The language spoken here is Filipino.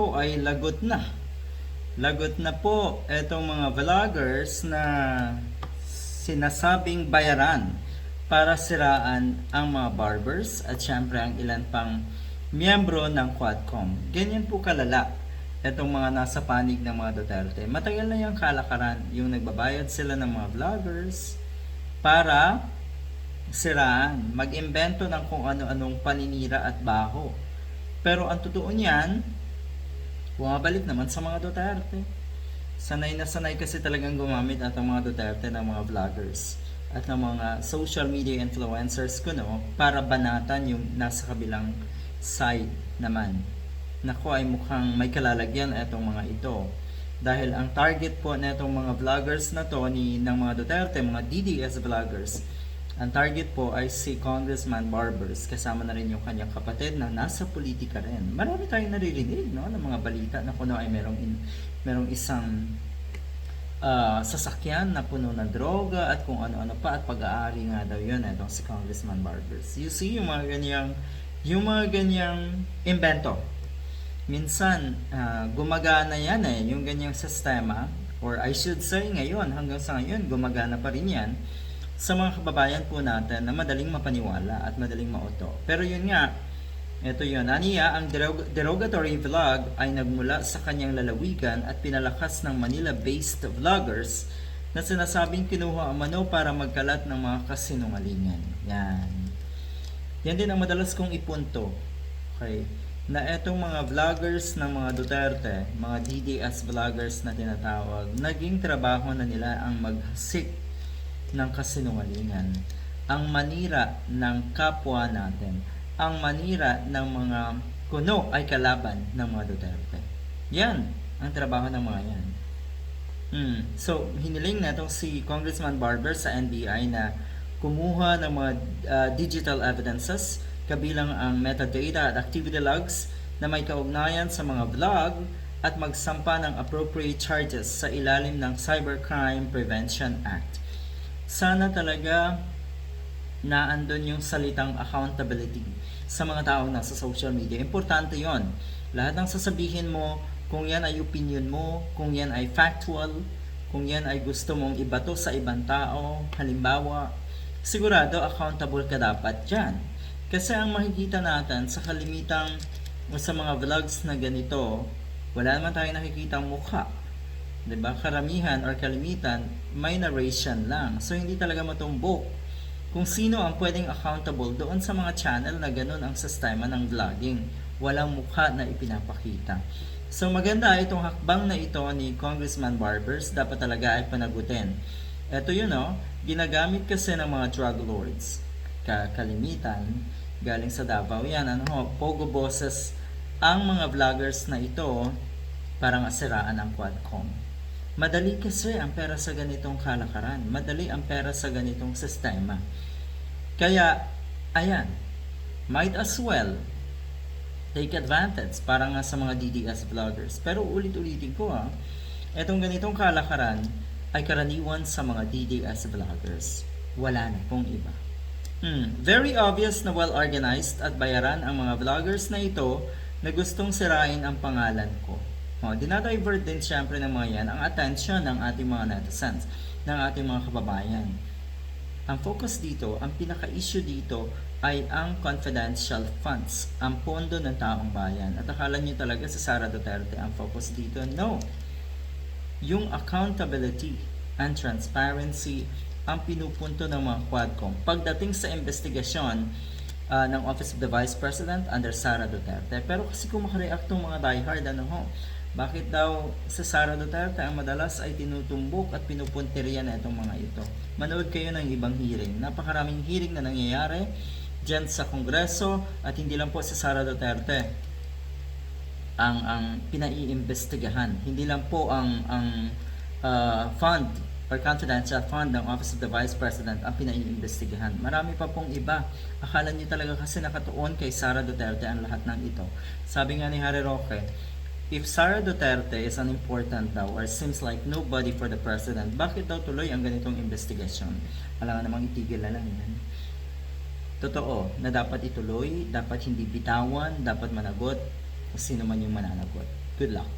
ko ay lagot na. Lagot na po etong mga vloggers na sinasabing bayaran para siraan ang mga barbers at syempre ang ilan pang miyembro ng Quadcom. Ganyan po kalala etong mga nasa panig ng mga Duterte. Matagal na yung kalakaran, yung nagbabayad sila ng mga vloggers para siraan, mag-imbento ng kung ano-anong paninira at baho. Pero ang totoo niyan, bumabalik naman sa mga Duterte. Sanay na sanay kasi talagang gumamit at ang mga Duterte ng mga vloggers at ng mga social media influencers ko no para banatan yung nasa kabilang side naman. Nako ay mukhang may kalalagyan itong mga ito. Dahil ang target po na itong mga vloggers na to ni, ng mga Duterte, mga DDS vloggers, ang target po ay si Congressman Barbers, kasama na rin yung kanyang kapatid na nasa politika rin. Marami tayong naririnig no, ng mga balita na kuno ay merong, in, merong isang ah, sasakyan na puno ng droga at kung ano-ano pa at pag-aari nga daw yun itong si Congressman Barbers. You see yung mga ganyang yung mga ganyang invento. Minsan ah, gumagana yan eh yung ganyang sistema or I should say ngayon hanggang sa ngayon gumagana pa rin yan sa mga kababayan po natin na madaling mapaniwala at madaling mauto. Pero yun nga, ito yun. Aniya, ang derog- derogatory vlog ay nagmula sa kanyang lalawigan at pinalakas ng Manila-based vloggers na sinasabing kinuha ang mano para magkalat ng mga kasinungalingan. Yan. Yan din ang madalas kong ipunto. Okay? Na etong mga vloggers ng mga Duterte, mga DDS vloggers na tinatawag, naging trabaho na nila ang maghasik ng kasinungalingan, ang manira ng kapwa natin, ang manira ng mga kuno ay kalaban ng mga Duterte. Yan ang trabaho ng mga yan. Hmm. So, hiniling na itong si Congressman Barber sa NBI na kumuha ng mga uh, digital evidences kabilang ang metadata at activity logs na may kaugnayan sa mga vlog at magsampa ng appropriate charges sa ilalim ng Cybercrime Prevention Act. Sana talaga naandun yung salitang accountability sa mga taong nasa social media. Importante yon. Lahat ng sasabihin mo, kung yan ay opinion mo, kung yan ay factual, kung yan ay gusto mong ibato sa ibang tao, halimbawa, sigurado accountable ka dapat dyan. Kasi ang makikita natin sa kalimitang sa mga vlogs na ganito, wala naman tayong nakikita mukha. 'Di ba? Karamihan or kalimitan, may narration lang. So hindi talaga matumbok kung sino ang pwedeng accountable doon sa mga channel na ganun ang sistema ng vlogging. Walang mukha na ipinapakita. So maganda itong hakbang na ito ni Congressman Barbers, dapat talaga ay panagutin. Ito yun no, ginagamit kasi ng mga drug lords. Ka kalimitan, galing sa Davao yan, ano ho, pogo bosses ang mga vloggers na ito parang asiraan ang Quadcom. Madali kasi ang pera sa ganitong kalakaran. Madali ang pera sa ganitong sistema. Kaya, ayan, might as well take advantage para nga sa mga DDS vloggers. Pero ulit-ulitin ko ha, etong ganitong kalakaran ay karaniwan sa mga DDS vloggers. Wala na pong iba. Hmm, very obvious na well-organized at bayaran ang mga vloggers na ito na gustong sirain ang pangalan ko. O, dinadivert din syempre ng mga yan ang attention ng ating mga netizens, ng ating mga kababayan. Ang focus dito, ang pinaka-issue dito ay ang confidential funds, ang pondo ng taong bayan. At akala nyo talaga sa Sara Duterte ang focus dito? No. Yung accountability and transparency ang pinupunto ng mga Quadcom. Pagdating sa investigasyon uh, ng Office of the Vice President under Sara Duterte. Pero kasi kung makareact tong mga diehard, ano ho, bakit daw sa Sara Duterte ang madalas ay tinutumbok at pinupunteriya na itong mga ito? Manood kayo ng ibang hearing. Napakaraming hearing na nangyayari dyan sa Kongreso at hindi lang po sa Sara Duterte ang ang pinaiimbestigahan. Hindi lang po ang ang uh, fund or confidential fund ng Office of the Vice President ang pinaiimbestigahan. Marami pa pong iba. Akala niyo talaga kasi nakatuon kay Sara Duterte ang lahat ng ito. Sabi nga ni Harry Roque, if Sara Duterte is unimportant daw or seems like nobody for the president, bakit daw tuloy ang ganitong investigasyon? Alam namang itigil na lang yan. Totoo na dapat ituloy, dapat hindi bitawan, dapat managot kung sino man yung mananagot. Good luck.